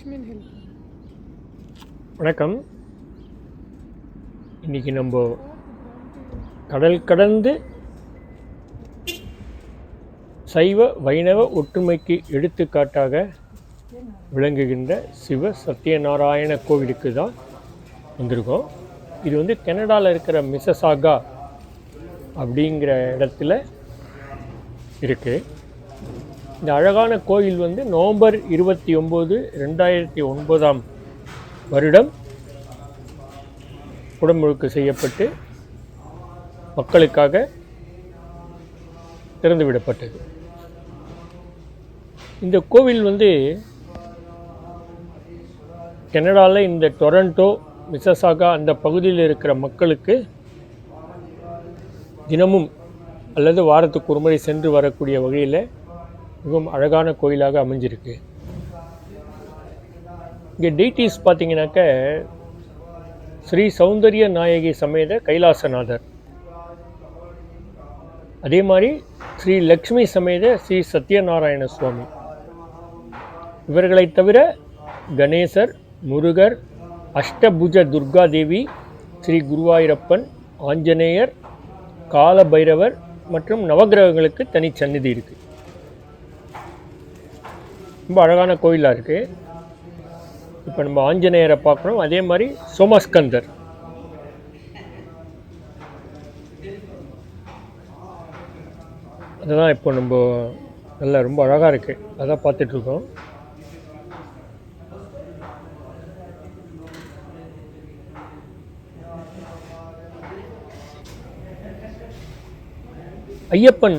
Help வணக்கம். இன்றைக்கி நம்ம கடல் கடந்து சைவ வைணவ ஒற்றுமைக்கு எடுத்துக்காட்டாக விளங்குகின்ற சிவ சத்யநாராயண கோவிலுக்கு தான் வந்திருக்கோம். இது வந்து கனடாவில் இருக்கிற மிசசாகா அப்படிங்கிற இடத்துல இருக்குது இந்த அழகான கோயில் வந்து நவம்பர் இருபத்தி ஒம்பது ரெண்டாயிரத்தி ஒன்பதாம் வருடம் உடம்புழுக்கு செய்யப்பட்டு மக்களுக்காக திறந்துவிடப்பட்டது. இந்த கோவில் வந்து கனடாவில் இந்த டொரண்டோ மிசசாகா அந்த பகுதியில் இருக்கிற மக்களுக்கு தினமும் அல்லது வாரத்துக்கு ஒரு முறை சென்று வரக்கூடிய வகையில் மிகவும் அழகான கோயிலாக அமைஞ்சிருக்கு. இங்கே டெய்டிஸ் பார்த்தீங்கன்னாக்க ஸ்ரீ சௌந்தரிய நாயகி சமேத கைலாசநாதர். அதே மாதிரி ஸ்ரீ லக்ஷ்மி சமேத ஸ்ரீ சத்யநாராயண சுவாமி. இவர்களைத் தவிர கணேசர் முருகர் அஷ்டபுஜ துர்கா தேவி ஸ்ரீ குருவாயூரப்பன் ஆஞ்சநேயர் கால பைரவர் மற்றும் நவகிரகங்களுக்கு தனி சந்நிதி இருக்குது ரொம்ப அழகான கோயிலாக இருக்குது இப்போ நம்ம ஆஞ்சநேயரை பார்க்குறோம். அதே மாதிரி சோமஸ்கந்தர். அதுதான் இப்போ நம்ம நல்லா ரொம்ப அழகாக இருக்குது அதான் பார்த்துட்ருக்கோம் ஐயப்பன்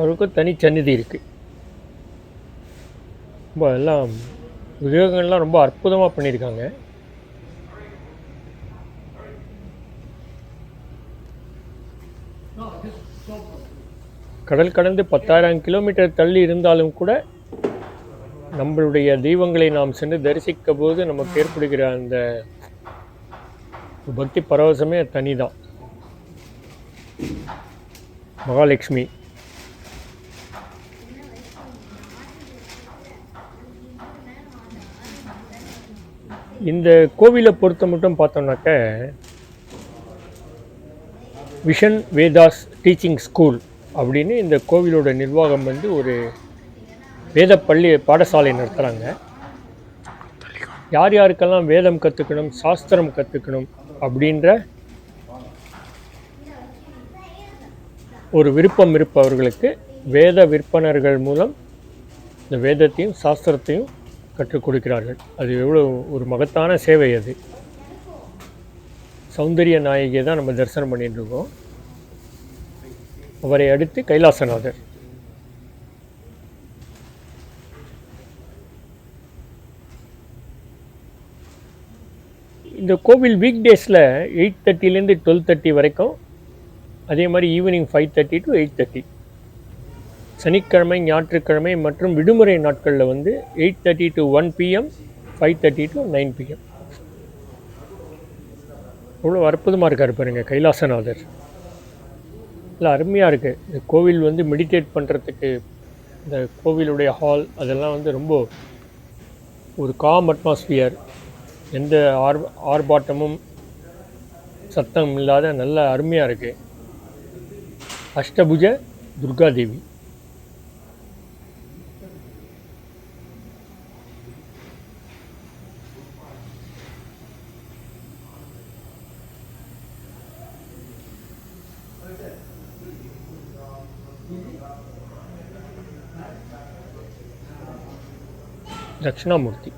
அவருக்கு தனி சந்நிதி இருக்குது ரொம்ப எல்லாம் விவேகங்கள்லாம் ரொம்ப அற்புதமாக பண்ணியிருக்காங்க. கடல் கடந்து பத்தாயிரம் கிலோமீட்டர் தள்ளி இருந்தாலும் கூட நம்மளுடைய தெய்வங்களை நாம் சென்று தரிசிக்க போது நமக்கு ஏற்படுகிற அந்த பக்தி பரவசமே தனிதான். மகாலட்சுமி. இந்த கோவிலை பொறுத்த மட்டும் பார்த்தோம்னாக்க விஷன் வேதாஸ் டீச்சிங் ஸ்கூல் அப்படின்னு இந்த கோவிலோட நிர்வாகம் வந்து ஒரு வேத பள்ளி பாடசாலை நடத்துகிறாங்க யார் யாருக்கெல்லாம் வேதம் கற்றுக்கணும் சாஸ்திரம் கற்றுக்கணும் அப்படின்ற ஒரு விருப்பம் இருப்பவர்களுக்கு வேத விற்பனர்கள் மூலம் இந்த வேதத்தையும் சாஸ்திரத்தையும் கற்றுக் கொடுக்கிறார்கள். அது எவ்வளோ ஒரு மகத்தான சேவை அது. சௌந்தரிய நாயகியை தான் நம்ம தரிசனம் பண்ணிட்டு இருக்கோம். அவரை அடுத்து கைலாசநாதர். இந்த கோவில் வீக் டேஸில் எயிட் தேர்ட்டிலேருந்து டுவெல் தேர்ட்டி வரைக்கும் அதே மாதிரி evening five thirty to eight thirty சனிக்கிழமை ஞாயிற்றுக்கிழமை மற்றும் விடுமுறை நாட்களில் வந்து eight thirty to one PM five thirty to nine PM அவ்வளோ அற்புதமாக இருக்கார் பாருங்க கைலாசநாதர். இல்லை அருமையாக இருக்குது இந்த கோவில் வந்து மெடிடேட் பண்ணுறதுக்கு இந்த கோவிலுடைய ஹால் அதெல்லாம் வந்து ரொம்ப ஒரு காம் அட்மாஸ்பியர் எந்த ஆர் ஆர்ப்பாட்டமும் சத்தம் இல்லாத நல்ல அருமையாக இருக்குது அஷ்டபுஜ துர்காதேவி. தட்சிணாமூர்த்தி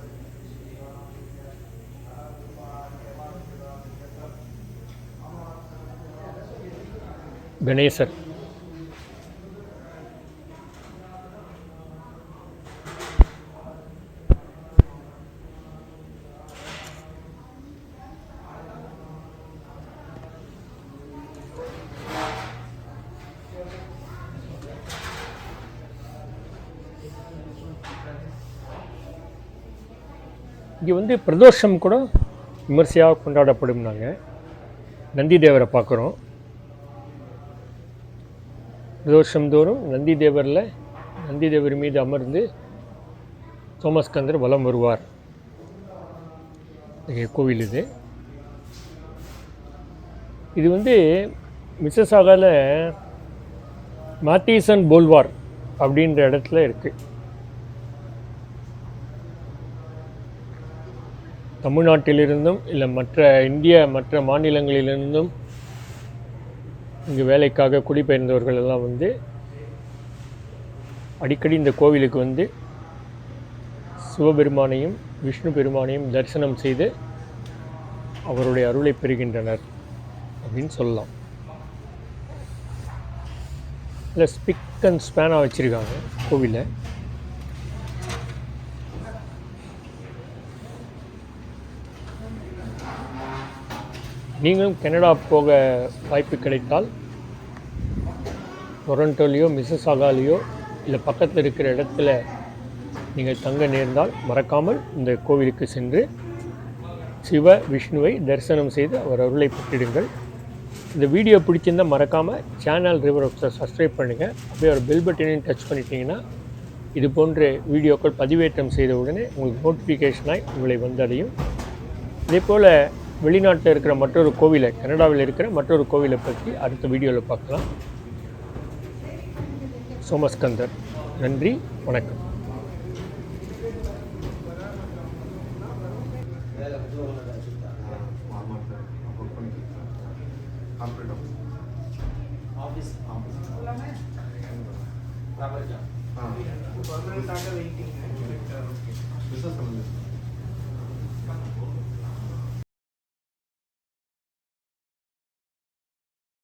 கணேசர் இங்கே வந்து பிரதோஷம் கூட விமர்சையாக கொண்டாடப்படும் நாங்கள் நந்தி தேவரை பார்க்குறோம். பிரதோஷம் தோறும் நந்தி தேவரில் நந்தி தேவர் மீது அமர்ந்து சோமஸ்கந்தர் வலம் வருவார். கோவில் இது. இது வந்து மிஸ்ஸஸ் ஆகல மாத்தீசன் போல்வார் அப்படின்ற இடத்துல இருக்குது தமிழ்நாட்டிலிருந்தும் இல்லை மற்ற இந்திய மற்ற மாநிலங்களிலிருந்தும் இங்கு வேலைக்காக குடிபெயர்ந்தவர்கள் எல்லாம் வந்து அடிக்கடி இந்த கோவிலுக்கு வந்து சிவபெருமானையும் விஷ்ணு பெருமானையும் தரிசனம் செய்து அவருடைய அருளை பெறுகின்றனர் அப்படின்னு சொல்லலாம். இல்லை ஸ்பிக் அண்ட் ஸ்பேனாக வச்சுருக்காங்க கோவிலை. நீங்களும் கனடா போக வாய்ப்பு கிடைத்தால் டொரண்டோலேயோ மிஸ்ஸஸாகாலேயோ இல்லை பக்கத்தில் இருக்கிற இடத்துல நீங்கள் தங்க நேர்ந்தால் மறக்காமல் இந்த கோவிலுக்கு சென்று சிவ விஷ்ணுவை தரிசனம் செய்து அவர் அருளை பெற்றிடுங்கள். இந்த வீடியோ பிடிச்சிருந்தால் மறக்காமல் சேனல் ரிவர் சப்ஸ்கிரைப் பண்ணுங்கள் அப்படியே ஒரு பெல் பட்டனையும் டச் பண்ணிட்டீங்கன்னா இது போன்ற வீடியோக்கள் பதிவேற்றம் செய்த உடனே உங்களுக்கு நோட்டிஃபிகேஷனாய் உங்களை வந்தடையும். இதே போல் வெளிநாட்டில் இருக்கிற மற்றொரு கோவிலை கனடாவில் இருக்கிற மற்றொரு கோவிலை பற்றி அடுத்த வீடியோவில் பார்க்கலாம். சோமஸ்கந்தர் நன்றி வணக்கம்.